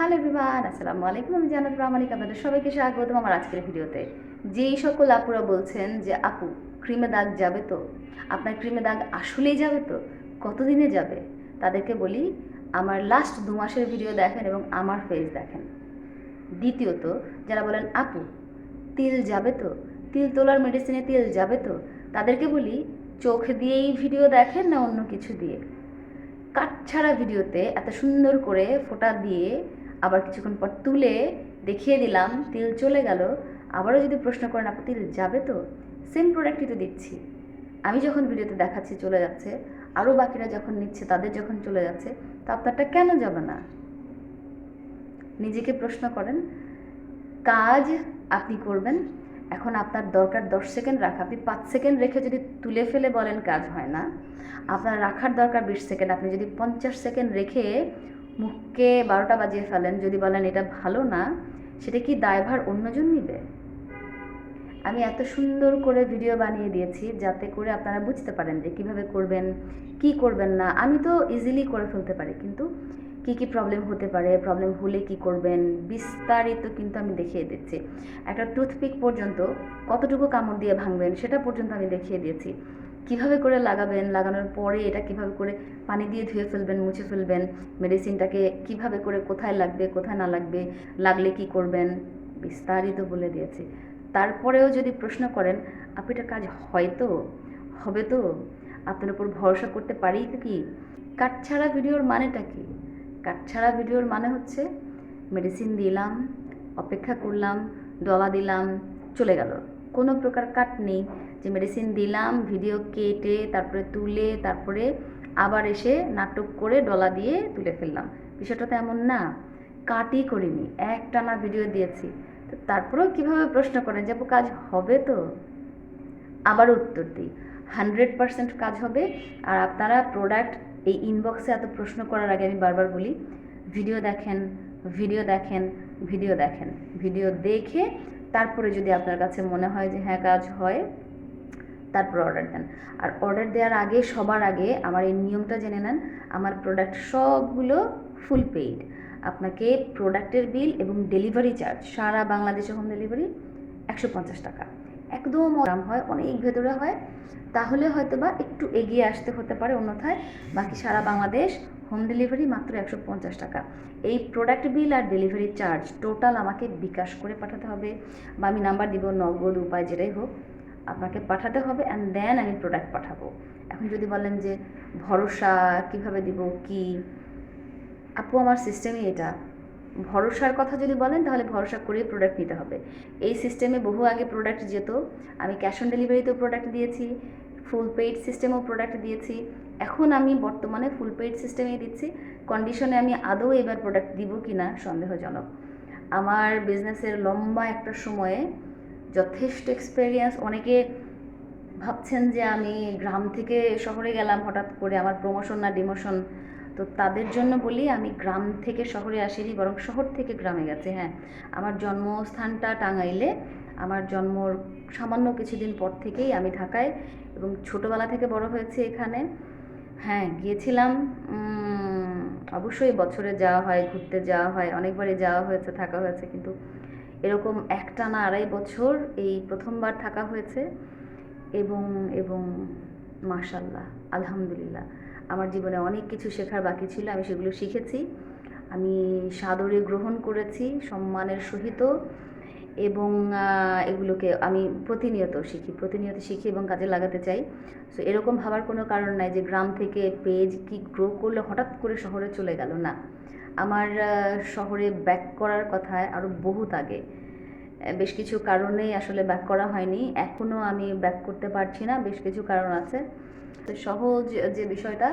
Hello everyone, আসসালামু আলাইকুম। আমি জানাত প্রামাণিক আপনাদের সবাইকে স্বাগতম আমার আজকের ভিডিওতে। যেই সকল আপুরা বলছেন যে, আপু, ক্রিমে দাগ যাবে তো? আপনার ক্রিমে দাগ আসলেই যাবে তো? কতদিনে যাবে? তাদেরকে বলি, আমার লাস্ট দু মাসের ভিডিও দেখেন এবং আমার ফেস দেখেন। দ্বিতীয়ত, যারা বলেন, আপু, তিল যাবে তো? তিল তোলার মেডিসিনে তিল যাবে তো? তাদেরকে বলি, চোখ দিয়েই ভিডিও দেখেন না অন্য কিছু দিয়ে? কাট ছাড়া ভিডিওতে এত সুন্দর করে ফোঁটা দিয়ে আবার কিছুক্ষণ পর তুলে দেখিয়ে দিলাম, তিল চলে গেল। আবারও যদি প্রশ্ন করেন, আপু, তিল যাবে তো? সেম প্রোডাক্টই তো দিচ্ছি। আমি যখন ভিডিওতে দেখাচ্ছি চলে যাচ্ছে, আরও বাকিরা যখন নিচ্ছে, তাদের যখন চলে যাচ্ছে, তো আপনারটা কেন যাবে না? নিজেকে প্রশ্ন করেন, কাজ আপনি করবেন, এখন আপনার দরকার দশ সেকেন্ড রাখা। আপনি পাঁচ সেকেন্ড রেখে যদি তুলে ফেলে বলেন কাজ হয় না, আপনার রাখার দরকার বিশ সেকেন্ড। আপনি যদি পঞ্চাশ সেকেন্ড রেখে মুখকে বারোটা বাজিয়ে ফেলেন, যদি বলেন এটা ভালো না, সেটা কি দায়ভার অন্যজন নিবে? আমি এত সুন্দর করে ভিডিও বানিয়ে দিয়েছি যাতে করে আপনারা বুঝতে পারেন যে কীভাবে করবেন, কি করবেন না। আমি তো ইজিলি করে ফেলতে পারি, কিন্তু কি কি প্রবলেম হতে পারে প্রবলেম হলে কি করবেন, বিস্তারিত কিন্তু আমি দেখিয়ে দিচ্ছি। একটা টুথপিক পর্যন্ত কতটুকু কামড় দিয়ে ভাঙবেন, সেটা পর্যন্ত আমি দেখিয়ে দিয়েছি। কীভাবে করে লাগাবেন, লাগানোর পরে এটা কীভাবে করে পানি দিয়ে ধুয়ে ফেলবেন, মুছে ফেলবেন মেডিসিনটাকে কীভাবে করে কোথায় লাগবে, কোথায় না লাগবে, লাগলে কি করবেন, বিস্তারিত বলে দিয়েছি। তারপরেও যদি প্রশ্ন করেন আপনি এটা কাজ হয়তো হবে তো? আপনার উপর ভরসা করতে পারি তো কি? কাটছাড়া ভিডিওর মানেটা কি? কাটছাড়া ভিডিওর মানে হচ্ছে মেডিসিন দিলাম, অপেক্ষা করলাম ডলা দিলাম, চলে গেল। কোনো প্রকার কাট নেই। যে মেডিসিন দিলাম ভিডিও কেটে, তারপরে তুলে, তারপরে আবার এসে নাটক করে ডলা দিয়ে তুলে ফেললাম। বিষয়টা তো এমন না। কাটই করিনি। একটানা ভিডিও দিয়েছি। তো তারপরেও কীভাবে প্রশ্ন করেন? যে কাজ হবে তো? আবার উত্তর দিই। হান্ড্রেড পারসেন্ট কাজ হবে। আর আপনারা প্রোডাক্ট এই ইনবক্সে এত প্রশ্ন করার আগে আমি বারবার বলি ভিডিও দেখেন ভিডিও দেখেন ভিডিও দেখেন ভিডিও দেখে তারপরে যদি আপনার কাছে মনে হয় যে হ্যাঁ কাজ হয়, তারপর অর্ডার দেন। আর অর্ডার দেওয়ার আগে, সবার আগে আমার এই নিয়মটা জেনে নেন, আমার প্রোডাক্ট সবগুলো ফুল পেইড আপনাকে প্রোডাক্টের বিল এবং ডেলিভারি চার্জ সারা বাংলাদেশে হোম ডেলিভারি একশো পঞ্চাশ টাকা। একদম দাম হয়, অনেক ভেতরে হয়। তাহলে হয়তো বা একটু এগিয়ে আসতে হতে পারে অন্যথায়। বাকি সারা বাংলাদেশ হোম ডেলিভারি মাত্র একশো পঞ্চাশ টাকা। এই প্রোডাক্ট বিল আর ডেলিভারি চার্জ টোটাল আমাকে বিকাশ করে পাঠাতে হবে বা আমি নাম্বার দিব, নগদ উপায় যেটাই হোক, আপনাকে পাঠাতে হবে অ্যান্ড দেন আমি প্রোডাক্ট পাঠাবো। এখন যদি বলেন যে ভরসা কীভাবে দিব, কি? আপু, আমার সিস্টেমই এটা। ভরসার কথা যদি বলেন, তাহলে ভরসা করেই প্রোডাক্ট নিতে হবে। এই সিস্টেমে বহু আগে প্রোডাক্ট যেত, আমি ক্যাশ অন ডেলিভারিতেও প্রোডাক্ট দিয়েছি ফুল পেইড সিস্টেমেও প্রোডাক্ট দিয়েছি এখন আমি বর্তমানে ফুল পেইড সিস্টেমেই দিচ্ছি। কন্ডিশনে আমি আদৌ এবার প্রোডাক্ট দিব কি না সন্দেহজনক। আমার বিজনেসের লম্বা একটা সময়ে যথেষ্ট এক্সপেরিয়েন্স অনেকে ভাবছেন যে আমি গ্রাম থেকে শহরে গেলাম, হঠাৎ করে আমার প্রমোশন না ডিমোশন তো তাদের জন্য বলি, আমি গ্রাম থেকে শহরে আসিনি, বরং শহর থেকে গ্রামে গেছে হ্যাঁ। আমার জন্মস্থানটা টাঙ্গাইলে, আমার জন্মর সামান্য কিছুদিন পর থেকেই আমি ঢাকায় এবং ছোটোবেলা থেকে বড় হয়েছে এখানে। হ্যাঁ গিয়েছিলাম অবশ্যই বছরে যাওয়া হয়, ঘুরতে যাওয়া হয়, অনেকবারই যাওয়া হয়েছে, থাকা হয়েছে, কিন্তু এরকম একটানা আড়াই বছর এই প্রথমবার থাকা হয়েছে এবং এবং মাশাল্লাহ আলহামদুলিল্লাহ। আমার জীবনে অনেক কিছু শেখার বাকি ছিল, আমি সেগুলো শিখেছি। আমি সাদরে গ্রহণ করেছি, সম্মানের সহিত। এবং এগুলোকে আমি প্রতিনিয়ত শিখি প্রতিনিয়ত শিখি এবং কাজে লাগাতে চাই। সো এরকম ভাবার কোনো কারণ নাই যে গ্রাম থেকে পেজ কি গ্রো করলে হঠাৎ করে শহরে চলে গেল, না। আমার শহরে ব্যাক করার কথায় আরও বহুত আগে। বেশ কিছু কারণেই আসলে ব্যাক করা হয়নি। এখনও আমি ব্যাক করতে পারছি না, বেশ কিছু কারণ আছে। তো সহজ যে বিষয়টা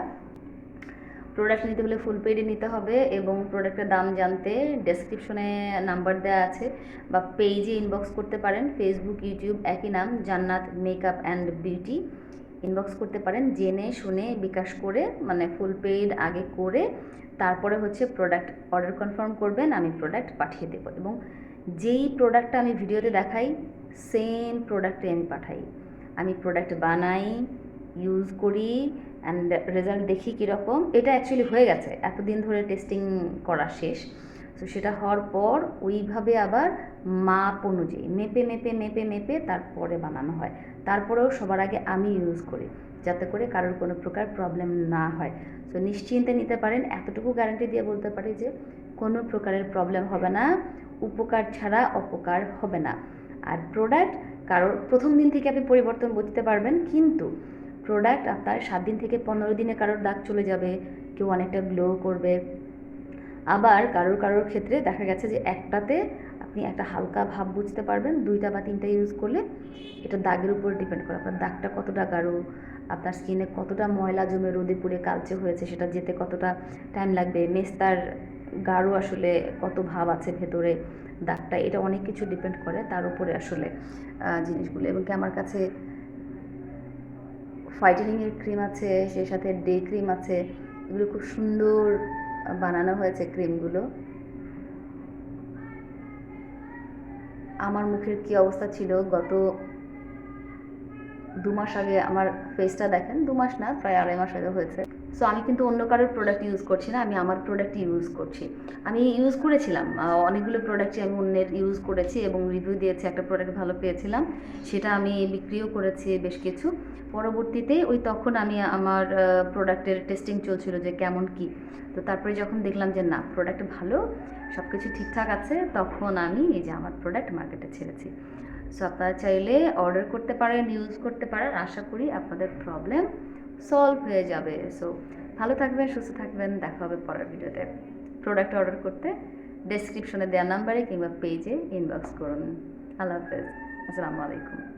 প্রোডাক্ট নিতে হলে ফুল পেডে নিতে হবে এবং প্রোডাক্টের দাম জানতে ডেসক্রিপশনে নাম্বার দেওয়া আছে বা পেজে ইনবক্স করতে পারেন ফেসবুক ইউটিউব একই নাম, জান্নাত মেকআপ অ্যান্ড বিউটি ইনবক্স করতে পারেন, জেনে শুনে বিকাশ করে মানে ফুল পেড আগে করে তারপরে হচ্ছে প্রোডাক্ট অর্ডার কনফার্ম করবেন, আমি প্রোডাক্ট পাঠিয়ে দেবো এবং যেই প্রোডাক্টটা আমি ভিডিওতে দেখাই সেম প্রোডাক্টে আমি পাঠাই। আমি প্রোডাক্ট বানাই ইউজ করি অ্যান্ড রেজাল্ট দেখি কীরকম? এটা অ্যাকচুয়ালি হয়ে গেছে। এতদিন ধরে টেস্টিং করা শেষ। তো সেটা হওয়ার পর ওইভাবে আবার মাপ অনুযায়ী মেপে মেপে মেপে মেপে তারপরে বানানো হয়। তারপরেও সবার আগে আমি ইউজ করি, যাতে করে কারোর কোনো প্রকার প্রবলেম না হয়। তো নিশ্চিন্তে নিতে পারেন। এতটুকু গ্যারান্টি দিয়ে বলতে পারি যে কোনো প্রকারের প্রবলেম হবে না, উপকার ছাড়া অপকার হবে না। আর প্রোডাক্ট কারোর প্রথম দিন থেকে আপনি পরিবর্তন বুঝতে পারবেন, কিন্তু প্রোডাক্ট আপনার সাত দিন থেকে পনেরো দিনে কারোর দাগ চলে যাবে, কেউ অনেকটা গ্লো করবে। আবার কারোর কারোর ক্ষেত্রে দেখা গেছে যে একটাতে আপনি একটা হালকা ভাব বুঝতে পারবেন, দুইটা বা তিনটা ইউজ করলে এটা দাগের উপর ডিপেন্ড করে। আপনার দাগটা কতটা গাঢ়, আপনার স্কিনে কতটা ময়লা জমে রোদে পুড়ে কালচে হয়েছে, সেটা যেতে কতটা টাইম লাগবে, মেস্তার গাঢ় আসলে কত ভাব আছে ভেতরে, দাগটা, এটা অনেক কিছু ডিপেন্ড করে তার উপরে আসলে জিনিসগুলো। এবং কি আমার কাছে হোয়াইটেনিংয়ের ক্রিম আছে, সেই সাথে ডে ক্রিম আছে। এগুলো খুব সুন্দর বানানো হয়েছে ক্রিমগুলো আমার মুখের কি অবস্থা ছিল? গত দু মাস আগে আমার ফেসটা দেখেন, দু মাস না, প্রায় আড়াই মাস আগে হয়েছে। সো আমি কিন্তু অন্য কারোর প্রোডাক্ট ইউজ করছি না, আমি আমার প্রোডাক্ট ইউজ করছি। আমি ইউজ করেছিলাম অনেকগুলো প্রোডাক্টই আমি অন্যের ইউজ করেছি এবং রিভিউ দিয়েছি, একটা প্রোডাক্ট ভালো পেয়েছিলাম, সেটা আমি বিক্রিও করেছি বেশ কিছু। পরবর্তীতে ওই তখন আমি আমার প্রোডাক্টের টেস্টিং চলছিল যে কেমন কি। তো তারপরে যখন দেখলাম যে না প্রোডাক্ট ভালো সব কিছু ঠিকঠাক আছে, তখন আমি এই যে আমার প্রোডাক্ট মার্কেটে ছেড়েছি। সো আপনারা চাইলে অর্ডার করতে পারেন ইউজ করতে পারেন, আশা করি আপনাদের প্রবলেম সলভ হয়ে যাবে। সো ভালো থাকবেন, সুস্থ থাকবেন। দেখা হবে পরের ভিডিওতে। প্রোডাক্ট অর্ডার করতে ডেসক্রিপশনে দেওয়া নাম্বারে কিংবা পেজে ইনবক্স করুন। আল্লাহ হাফেজ। আসসালামু আলাইকুম।